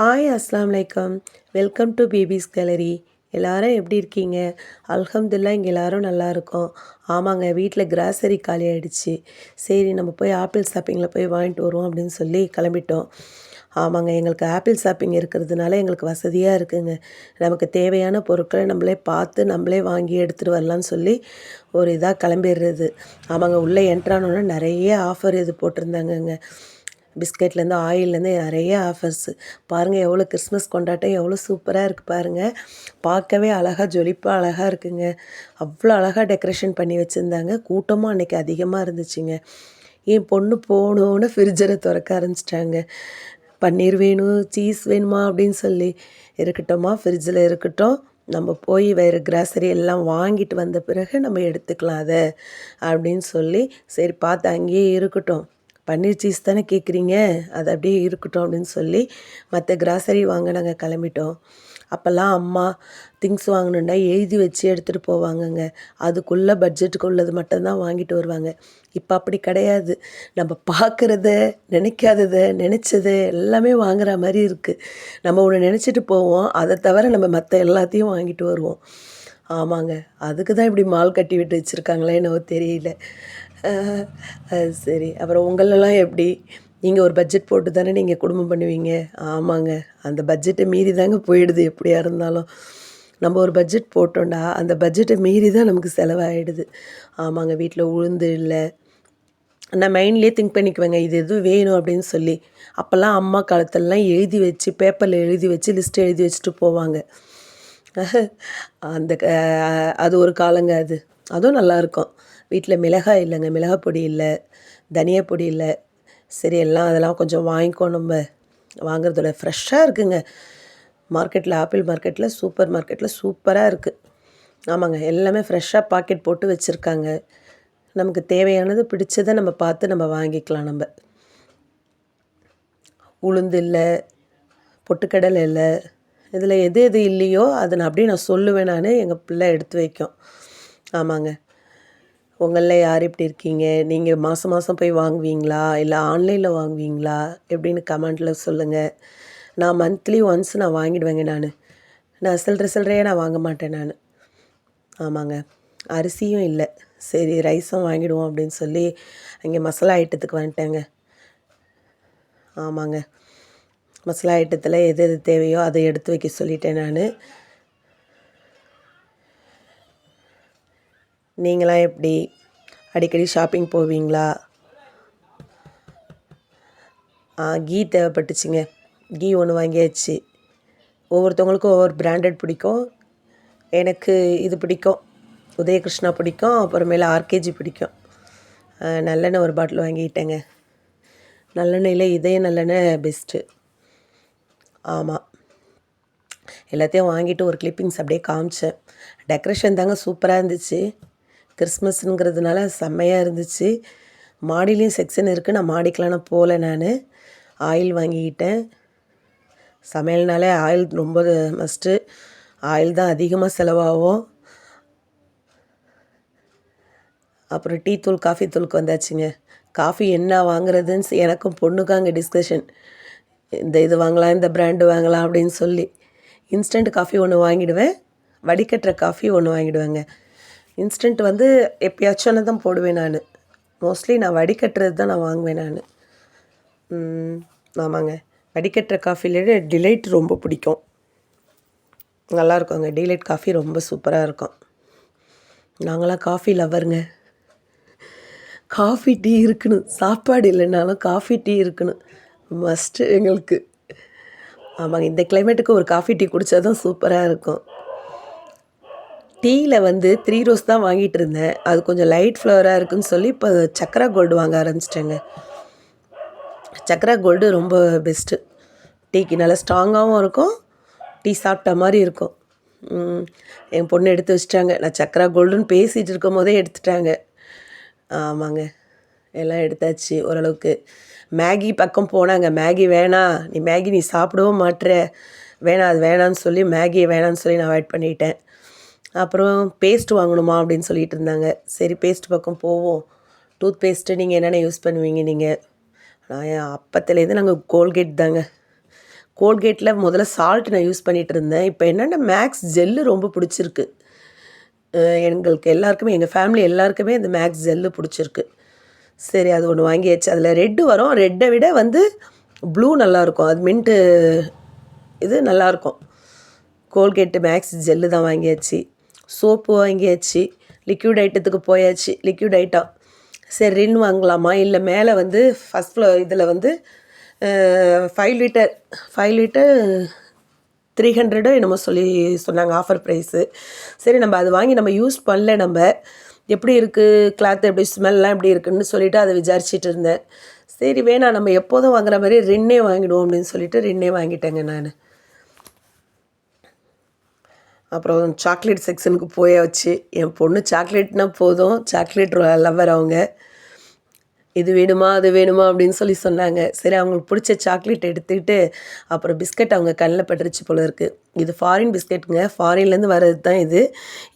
Hi அஸ்லாம் வலைக்கம் welcome to babies gallery எல்லாரும் எப்படி இருக்கீங்க? அல்ஹம்துல்லா இங்கே எல்லோரும் நல்லா இருக்கோம். ஆமாங்க வீட்டில் கிராசரி காலி ஆகிடுச்சு சரி நம்ம போய் ஆப்பிள் ஷாப்பிங்கில் போய் வாங்கிட்டு வருவோம் அப்படின்னு சொல்லி கிளம்பிட்டோம். ஆமாங்க எங்களுக்கு ஆப்பிள் ஷாப்பிங் இருக்கிறதுனால எங்களுக்கு வசதியாக இருக்குங்க. நமக்கு தேவையான பொருட்களை நம்மளே பார்த்து நம்மளே வாங்கி எடுத்துகிட்டு வரலான்னு சொல்லி ஒரு இதாக கிளம்பிடுறது. ஆமாங்க உள்ளே என்ட்ரானோன்னா நிறைய ஆஃபர் இது போட்டிருந்தாங்கங்க. பிஸ்கெட்லேருந்து ஆயில்லேருந்து நிறைய ஆஃபர்ஸு பாருங்கள் எவ்வளோ கிறிஸ்மஸ் கொண்டாட்டம் எவ்வளோ சூப்பராக இருக்குது பாருங்கள் பார்க்கவே அழகாக ஜொலிப்பாக அழகாக இருக்குங்க. அவ்வளோ அழகாக டெக்கரேஷன் பண்ணி வச்சுருந்தாங்க. கூட்டமும் அன்றைக்கி அதிகமாக இருந்துச்சுங்க. என் பொண்ணு போகணுன்னு ஃப்ரிட்ஜரை திறக்க ஆரம்பிச்சிட்டாங்க. பன்னீர் வேணும் சீஸ் வேணுமா அப்படின்னு சொல்லி. இருக்கட்டும்மா ஃப்ரிட்ஜில் இருக்கட்டும். நம்ம போய் வேறு கிராசரி எல்லாம் வாங்கிட்டு வந்த பிறகு நம்ம எடுத்துக்கலாம் அதை அப்படின்னு சொல்லி. சரி பார்த்து அங்கேயே இருக்கட்டும். பன்னீர் சீஸ் தானே கேட்குறீங்க அது அப்படியே இருக்கட்டும் அப்படின்னு சொல்லி மற்ற கிராசரி வாங்க நாங்கள் கிளம்பிட்டோம். அப்போல்லாம் அம்மா திங்ஸ் வாங்கணுன்னா எழுதி வச்சு எடுத்துகிட்டு போவாங்கங்க. அதுக்குள்ளே பட்ஜெட்டுக்கு உள்ளது மட்டும்தான் வாங்கிட்டு வருவாங்க. இப்போ அப்படி கிடையாது. நம்ம பார்க்குறத நினைக்காதத நினச்சது எல்லாமே வாங்குற மாதிரி இருக்குது நம்ம ஒன்று நினச்சிட்டு போவோம். அதை தவிர நம்ம மற்ற எல்லாத்தையும் வாங்கிட்டு வருவோம். ஆமாங்க. அதுக்கு தான் இப்படி மால் கட்டி விட்டு வச்சுருக்காங்களே என்னவோ தெரியல. அது சரி. அப்புறம் உங்களெல்லாம் எப்படி? நீங்கள் ஒரு பட்ஜெட் போட்டு தானே நீங்கள் குடும்பம் பண்ணுவீங்க? ஆமாங்க. அந்த பட்ஜெட்டை மீறி தாங்க போயிடுது. எப்படியா இருந்தாலும். நம்ம ஒரு பட்ஜெட் போட்டோம்டா அந்த பட்ஜெட்டை மீறி தான் நமக்கு செலவாகிடுது ஆமாங்க. வீட்டில் உளுந்து இல்லை. நான் மைண்ட்லேயே திங்க் பண்ணிக்குவேங்க. இது எதுவும் வேணும் அப்படின்னு சொல்லி. அப்போல்லாம் அம்மா காலத்துலலாம் எழுதி வச்சு பேப்பரில் எழுதி வச்சு லிஸ்ட் எழுதி வச்சுட்டு போவாங்க. அந்த க- அது ஒரு காலங்க அது. அதுவும் நல்லாயிருக்கும் வீட்டில் மிளகாய் இல்லைங்க மிளகாய் பொடி இல்லை தனியா பொடி இல்லை. சரி எல்லாம் அதெல்லாம் கொஞ்சம் வாங்கிக்கோ நம்ம வாங்குறதோட ஃப்ரெஷ்ஷாக இருக்குங்க. மார்க்கெட்டில் ஆப்பிள் மார்க்கெட்டில் சூப்பர் மார்க்கெட்டில் சூப்பராக இருக்குது ஆமாங்க எல்லாமே ஃப்ரெஷ்ஷாக பாக்கெட் போட்டு வச்சுருக்காங்க. நமக்கு தேவையானது பிடிச்சதை நம்ம பார்த்து நம்ம வாங்கிக்கலாம் நம்ம. உளுந்து இல்லை பொட்டுக்கடலை இல்லை இதில் எது எது இல்லையோ அதை நான் அப்படியே நான் சொல்லுவேன் நான் எங்கள் பிள்ளை எடுத்து வைக்கும். ஆமாங்க. உங்களில் யார் எப்படி இருக்கீங்க? நீங்கள் மாதம் மாதம் போய் வாங்குவீங்களா? இல்லை ஆன்லைனில் வாங்குவீங்களா? எப்படின்னு கமெண்ட்டில் சொல்லுங்கள் நான் மந்த்லி ஒன்ஸ் நான் வாங்கிடுவேங்க நான். நான் சில்லற சில்லறையே நான் வாங்க மாட்டேன் நான். ஆமாங்க. அரிசியும் இல்லை. சரி ரைஸும் வாங்கிடுவோம் அப்படின்னு சொல்லி அங்கே மசாலா ஐட்டத்துக்கு வந்துட்டேங்க. ஆமாங்க. மசாலா ஐட்டத்தில் எது எது தேவையோ அதை எடுத்து வைக்க சொல்லிட்டேன் நான். நீங்களாம் எப்படி? அடிக்கடி ஷாப்பிங் போவீங்களா? ஆ கீ தேவைப்பட்டுச்சுங்க. கீ ஒன்று வாங்கியாச்சு. ஒவ்வொருத்தவங்களுக்கும் ஒவ்வொரு பிராண்டட் பிடிக்கும். எனக்கு இது பிடிக்கும். உதயகிருஷ்ணா பிடிக்கும். அப்புறமேல ஆர்கேஜி பிடிக்கும். நல்லெண்ணெய் ஒரு பாட்டில் வாங்கிட்டேங்க. நல்லெண்ணெயில் இதய நல்லெண்ணெய் பெஸ்ட்டு ஆமாம் எல்லாத்தையும் வாங்கிட்டு ஒரு கிளிப்பிங்ஸ் அப்படியே காமிச்சேன். டெக்கரேஷன் தாங்க சூப்பராக இருந்துச்சு. கிறிஸ்மஸ்ங்கிறதுனால செம்மையாக இருந்துச்சு. மாடிலையும் செக்ஷன் இருக்குது நான் மாடிக்கெலாம் நான் போகல நான். ஆயில் வாங்கிக்கிட்டேன். சமையல்னாலே ஆயில் ரொம்ப மஸ்ட்டு ஆயில் தான் அதிகமாக செலவாகும். அப்புறம் டீ தூள் காஃபி தூளுக்கு வந்தாச்சுங்க. காஃபி என்ன வாங்குறதுன்னு எனக்கும் பொண்ணுக்கும் அங்கே டிஸ்கஷன் இந்த இது வாங்கலாம் இந்த பிராண்டு வாங்கலாம் அப்படின்னு சொல்லி. இன்ஸ்டன்ட் காஃபி ஒன்று வாங்கிடுவேன். வடிகட்டுற காஃபி ஒன்று வாங்கிடுவேங்க. இன்ஸ்டன்ட் வந்து எப்பயாச்சும் தான் போடுவேன் நான். மோஸ்ட்லி நான் வடிகட்டுறது தான் நான் வாங்குவேன் நான். ஆமாங்க. வடிகட்டுற காஃபிலேயே டிலைட் ரொம்ப பிடிக்கும். நல்லாயிருக்குங்க டிலைட் காஃபி ரொம்ப சூப்பராக இருக்கும். நாங்களாம் காஃபி லவருங்க காஃபி டீ இருக்கணும் சாப்பாடு இல்லைனாலும் காஃபி டீ இருக்கணும் மஸ்ட்டு எங்களுக்கு. ஆமாங்க. இந்த கிளைமேட்டுக்கு ஒரு காஃபி டீ குடித்தா தான் சூப்பராக இருக்கும். டீயில் வந்து த்ரீ ரோஸ் தான் வாங்கிட்டு இருந்தேன் அது கொஞ்சம் லைட் ஃப்ளவராக இருக்குன்னு சொல்லி இப்போ சக்கரா கோல்டு வாங்க ஆரம்பிச்சிட்டேங்க. சக்கரா கோல்டு ரொம்ப பெஸ்ட்டு. டீக்கு நல்லா ஸ்ட்ராங்காகவும் இருக்கும். டீ சாப்பிட்ட மாதிரி இருக்கும். என் பொண்ணு எடுத்து வச்சிட்டாங்க. நான் சக்கரா கோல்டுன்னு பேசிகிட்டு இருக்கும் போதே எடுத்துட்டாங்க. ஆமாங்க. எல்லாம் எடுத்தாச்சு ஓரளவுக்கு. மேகி பக்கம் போனாங்க. மேகி வேணாம் நீ மேகி நீ சாப்பிடவும் மாட்ற. வேணாம் அது வேணான்னு சொல்லி மேகியை வேணான்னு சொல்லி நான் அவாய்ட் பண்ணிட்டேன். அப்புறம் பேஸ்ட் வாங்கணுமா அப்படின்னு சொல்லிட்டு இருந்தாங்க. சரி பேஸ்ட் பக்கம் போவோம். டூத் பேஸ்ட்டு நீங்கள் என்னென்ன யூஸ் பண்ணுவீங்க நீங்கள் நான் அப்பத்துலேருந்து நாங்கள் கோல்கேட் தாங்க. கோல்கேட்டில் முதல்ல சால்ட் நான் யூஸ் பண்ணிகிட்டு இருந்தேன். இப்போ என்னென்னா மேக்ஸ் ஜெல்லு ரொம்ப பிடிச்சிருக்கு. எங்களுக்கு எல்லாருக்குமே எங்கள் ஃபேமிலி எல்லாருக்குமே இந்த மேக்ஸ் ஜெல்லு பிடிச்சிருக்கு. சரி அது ஒன்று வாங்கியாச்சு. அதில் ரெட்டு வரும். ரெட்டை விட வந்து ப்ளூ நல்லாயிருக்கும் அது மின்ட்டு இது நல்லாயிருக்கும் கோல்கேட்டு மேக்ஸ் ஜெல்லு தான் வாங்கியாச்சு. சோப்பு வாங்கியாச்சு லிக்விட் ஐட்டத்துக்கு போயாச்சு லிக்விட் ஐட்டம் சரி ரின் வாங்கலாமா? இல்லை மேலே வந்து ஃபஸ்ட் ஃப்ளோ இதில் வந்து five litre five litre three ஹண்ட்ரடோ என்னமோ சொல்லி சொன்னாங்க ஆஃபர் ப்ரைஸு சரி நம்ம அது வாங்கி நம்ம யூஸ் பண்ணல நம்ம. எப்படி இருக்குது கிளாத் எப்படி ஸ்மெல்லாம் எப்படி இருக்குன்னு சொல்லிவிட்டு அதை விசாரிச்சுட்டு இருந்தேன். சரி வேணாம் நம்ம எப்போதும் வாங்குற மாதிரி ரின்னே வாங்கிடுவோம் அப்படின்னு சொல்லிட்டு ரின்னே வாங்கிட்டேங்க நான். அப்புறம் சாக்லேட் செக்ஷனுக்கு போயாச்சு. என் பொண்ணு சாக்லேட்னா போதும். சாக்லேட் லவ்வர் அவங்க. இது வேணுமா அது வேணுமா அப்படின்னு சொல்லி சொன்னாங்க. சரி அவங்களுக்கு பிடிச்ச சாக்லேட் எடுத்துக்கிட்டு அப்புறம் பிஸ்கட் அவங்க கண்ணில் பட்டுருச்சு போல இருக்குது இது ஃபாரின் பிஸ்கெட்டுங்க ஃபாரின்லேருந்து வர்றது தான் இது.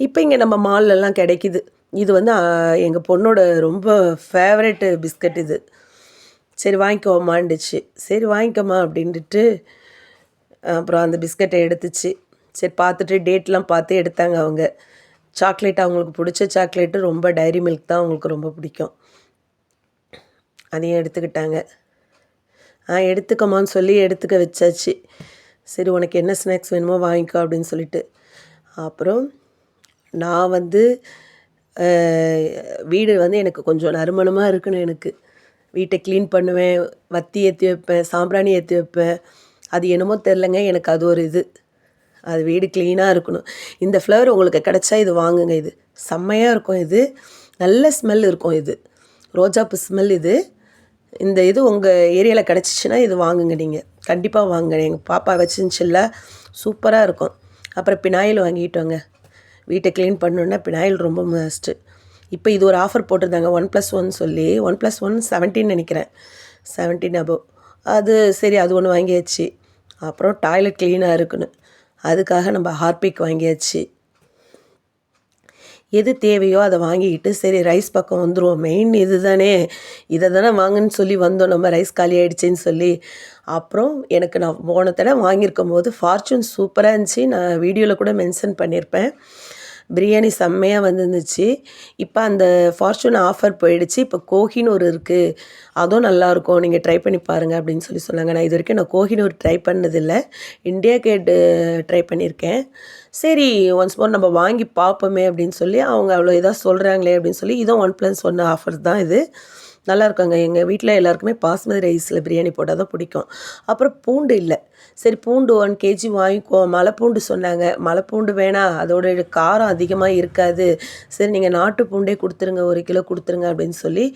இப்போ இங்கே நம்ம மால்லலாம் கிடைக்குது. இது வந்து எங்கள் பொண்ணோட ரொம்ப ஃபேவரெட்டு பிஸ்கட் இது. சரி வாங்கிக்கோமாண்டுச்சு சரி வாங்கிக்கோமா அப்படின்ட்டு அப்புறம் அந்த பிஸ்கட்டை எடுத்துச்சு. சரி பார்த்துட்டு டேட்லாம் பார்த்து எடுத்தாங்க அவங்க. சாக்லேட் அவங்களுக்கு பிடிச்ச சாக்லேட்டு ரொம்ப டைரி மில்க் தான் அவங்களுக்கு ரொம்ப பிடிக்கும். அதையும் எடுத்துக்கிட்டாங்க. ஆ எடுத்துக்கம்மான்னு சொல்லி எடுத்துக்க வச்சாச்சு. சரி உனக்கு என்ன ஸ்நாக்ஸ் வேணுமோ வாங்கிக்கோ அப்படின்னு சொல்லிட்டு. அப்புறம் நான் வந்து வீடு வந்து எனக்கு கொஞ்சம் நறுமணமாக இருக்கணும் எனக்கு. வீட்டை க்ளீன் பண்ணுவேன் வத்தி ஏற்றி வைப்பேன் சாம்பிராணி ஏற்றி வைப்பேன். அது என்னமோ தெரிலங்க எனக்கு அது ஒரு இது. அது வீடு க்ளீனாக இருக்கணும். இந்த ஃப்ளவர் உங்களுக்கு கிடச்சா இது வாங்குங்க இது. செம்மையாக இருக்கும் இது. நல்ல ஸ்மெல் இருக்கும் இது. ரோஜாப்பு ஸ்மெல் இது. இந்த இது உங்கள் ஏரியாவில் கிடச்சிச்சின்னா இது வாங்குங்க நீங்கள் கண்டிப்பாக வாங்குங்க. எங்கள் பாப்பா வச்சுருந்துச்சில்ல சூப்பராக இருக்கும். அப்புறம் பினாயில் வாங்கிட்டோங்க. வீட்டை க்ளீன் பண்ணணுன்னா பினாயில் ரொம்ப மஸ்ட்டு இப்போ இது ஒரு ஆஃபர் போட்டிருந்தாங்க ஒன் ப்ளஸ் ஒன் சொல்லி. ஒன் ப்ளஸ் ஒன் செவன்டீன் நினைக்கிறேன். செவன்டீன் அபோவ் அது சரி அது ஒன்று வாங்கியாச்சு. அப்புறம் டாய்லெட் க்ளீனாக இருக்கணும். அதுக்காக நம்ம ஹார்பிக் வாங்கியாச்சு. எது தேவையோ அதை வாங்கிக்கிட்டு சரி ரைஸ் பக்கம் வந்துடுவோம் மெயின் இது தானே இதை தானே வாங்குன்னு சொல்லி வந்தோம். நம்ம ரைஸ் காலி ஆகிடுச்சின்னு சொல்லி. அப்புறம் எனக்கு நான் போன தடவை வாங்கியிருக்கும் போது ஃபார்ச்சூன் சூப்பராக இருந்துச்சு. நான் வீடியோவில் கூட மென்ஷன் பண்ணியிருப்பேன். பிரியாணி செம்மையாக வந்துருந்துச்சு. இப்போ அந்த ஃபார்ச்சூன் ஆஃபர் போயிடுச்சு. இப்போ கோஹினூர் இருக்குது அதுவும் நல்லாயிருக்கும் நீங்கள் ட்ரை பண்ணி பாருங்கள் அப்படின்னு சொல்லி சொன்னாங்க. நான் இது வரைக்கும் நான் கோஹினூர் ட்ரை பண்ணதில்லை. இந்தியா கேட்டு ட்ரை பண்ணியிருக்கேன். சரி ஒன்ஸ் மோர் நம்ம வாங்கி பார்ப்போமே அப்படின்னு சொல்லி அவங்க அவ்வளோ இதாக சொல்கிறாங்களே அப்படின்னு சொல்லி இதுவும் ஒன் ப்ளஸ் ஒன் ஆஃபர் தான் இது. நல்லா இருக்காங்க எங்கள் வீட்டில் எல்லாருக்குமே பாஸ்மதி ரைஸில் பிரியாணி போட்டால் தான் பிடிக்கும். அப்புறம் பூண்டு இல்லை. சரி பூண்டு ஒன் கேஜி வாங்கிக்கோ. மலைப்பூண்டு சொன்னாங்க. மலைப்பூண்டு வேணாம் அதோட காரம் அதிகமாக இருக்காது. சரி நீங்கள் நாட்டு பூண்டே கொடுத்துருங்க. ஒரு கிலோ கொடுத்துருங்க அப்படின்னு சொல்லி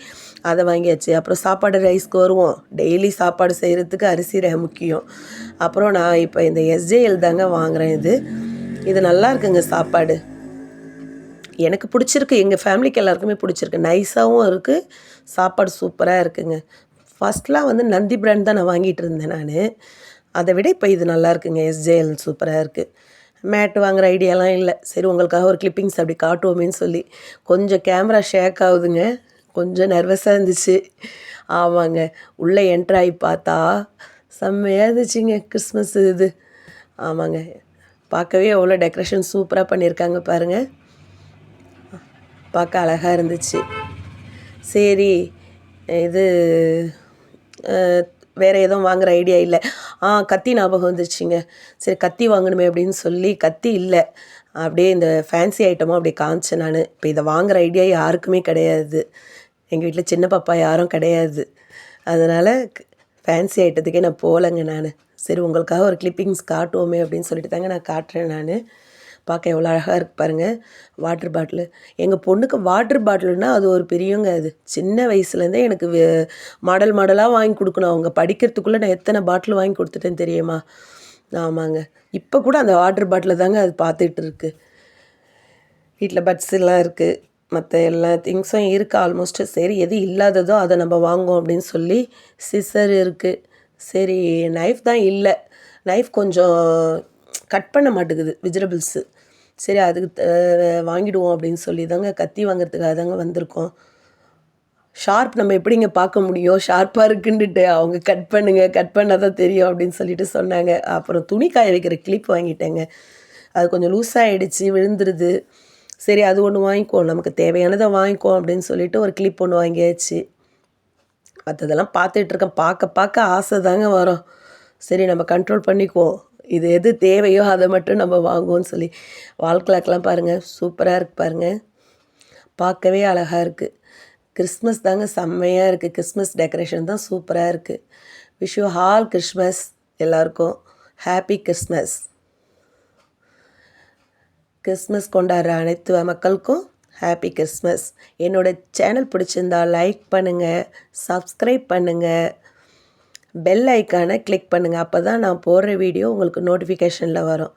அதை வாங்கியாச்சு. அப்புறம் சாப்பாடு ரைஸ்க்கு வருவோம். டெய்லி சாப்பாடு செய்கிறதுக்கு அரிசி ரே முக்கியம். அப்புறம் நான் இப்போ இந்த எஸ்ஜேஎல் தாங்க வாங்குகிறேன் இது. இது நல்லா இருக்குங்க சாப்பாடு. எனக்கு பிடிச்சிருக்கு எங்கள் ஃபேமிலிக்கு எல்லாருக்குமே பிடிச்சிருக்கு. நைஸாகவும் இருக்குது சாப்பாடு சூப்பராக இருக்குங்க. ஃபஸ்ட்லாம் வந்து நந்தி பிராண்ட் தான் நான் வாங்கிட்டு இருந்தேன் நான். அதை விட இப்போ இது நல்லா இருக்குங்க. எஸ்ஜேஎல் சூப்பராக இருக்குது மேட் வாங்குகிற ஐடியாலாம் இல்லை. சரி உங்களுக்காக ஒரு கிளிப்பிங்ஸ் அப்படி காட்டுவோமேன்னு சொல்லி. கொஞ்சம் கேமரா ஷேக் ஆகுதுங்க. கொஞ்சம் நர்வஸாக இருந்துச்சு. ஆமாங்க. உள்ளே என்ட்ராகி பார்த்தா செம்மையாக இருந்துச்சுங்க கிறிஸ்மஸ் இது. ஆமாங்க. பார்க்கவே எவ்வளோ டெக்கரேஷன் சூப்பராக பண்ணியிருக்காங்க பாருங்கள் பார்க்க அழகாக இருந்துச்சு. சரி இது வேறு எதுவும் வாங்குகிற ஐடியா இல்லை. ஆ கத்தி ஞாபகம் வந்துருச்சுங்க. சரி கத்தி வாங்கணுமே அப்படின்னு சொல்லி கத்தி இல்லை. அப்படியே இந்த ஃபேன்சி ஐட்டமும் அப்படியே காமிச்சேன் நான். இப்போ இதை வாங்குகிற ஐடியா யாருக்குமே கிடையாது. எங்கள் வீட்டில் சின்ன பாப்பா யாரும் கிடையாது. அதனால் ஃபேன்சி ஐட்டத்துக்கே நான் போகலைங்க நான். சரி உங்களுக்காக ஒரு கிளிப்பிங்ஸ் காட்டுவோமே அப்படின்னு சொல்லிட்டு தாங்க நான் காட்டுறேன் நான். பார்க்க எவ்வளோ அழகாக இருக்கு பாருங்கள் வாட்டர் பாட்டிலு எங்கள் பொண்ணுக்கு வாட்டர் பாட்டில்னால் அது ஒரு பெரியவங்க அது. சின்ன வயசுலேருந்தே எனக்கு மாடல் மாடலாக வாங்கி கொடுக்கணும். அவங்க படிக்கிறதுக்குள்ளே நான் எத்தனை பாட்டில் வாங்கி கொடுத்துட்டேன்னு தெரியுமா? ஆமாங்க. இப்போ கூட அந்த வாட்டர் பாட்டில் தாங்க அது பார்த்துட்டு இருக்கு. வீட்டில் பட்ஸ் எல்லாம் இருக்குது மற்ற எல்லா திங்ஸும் இருக்குது ஆல்மோஸ்ட் சரி எது இல்லாததோ அதை நம்ம வாங்குவோம் அப்படின்னு சொல்லி சிசர் இருக்குது சரி நைஃப் தான் இல்லை. நைஃப் கொஞ்சம் கட் பண்ண மாட்டேங்குது வெஜிடபிள்ஸு சரி அதுக்கு த- வாங்கிடுவோம் அப்படின்னு சொல்லி தாங்க கத்தி வாங்குறதுக்காக தாங்க வந்திருக்கோம். ஷார்ப் நம்ம எப்படிங்க பார்க்க முடியும்? ஷார்ப்பாக இருக்குன்னுட்டு அவங்க கட் பண்ணுங்க கட் பண்ணால் தான் தெரியும் அப்படின்னு சொல்லிட்டு சொன்னாங்க. அப்புறம் துணி காய வைக்கிற கிளிப் வாங்கிட்டேங்க. அது கொஞ்சம் லூஸாகிடுச்சு விழுந்துருது. சரி அது ஒன்று வாங்கிக்கோ நமக்கு தேவையானதை வாங்கிக்கோ அப்படின்னு சொல்லிட்டு ஒரு கிளிப் ஒன்று வாங்கியாச்சு. மற்றதெல்லாம் பார்த்துட்ருக்கேன் பார்க்க பார்க்க ஆசை தாங்க வரும். சரி நம்ம கண்ட்ரோல் பண்ணிக்குவோம். இது எது தேவையோ அதை மட்டும் நம்ம வாங்குவோம்னு சொல்லி. வால் கிளாக்லாம் பாருங்கள் சூப்பராக இருக்குது பாருங்கள் பார்க்கவே அழகாக இருக்குது கிறிஸ்மஸ் தாங்க செம்மையாக இருக்குது கிறிஸ்மஸ் டெக்கரேஷன் தான் சூப்பராக இருக்குது விஷ் யூ ஹால் கிறிஸ்மஸ் எல்லாருக்கும். Happy Christmas. கிறிஸ்மஸ் கொண்டாடுற அனைத்து மக்களுக்கும் ஹாப்பி கிறிஸ்மஸ். என்னோடய சேனல் பிடிச்சிருந்தா லைக் பண்ணுங்கள் சப்ஸ்கிரைப் பண்ணுங்கள் பெல் ஐக்கானை கிளிக் பண்ணுங்கள் அப்போ தான் நான் போடுற வீடியோ உங்களுக்கு நோட்டிஃபிகேஷனில் வரும்.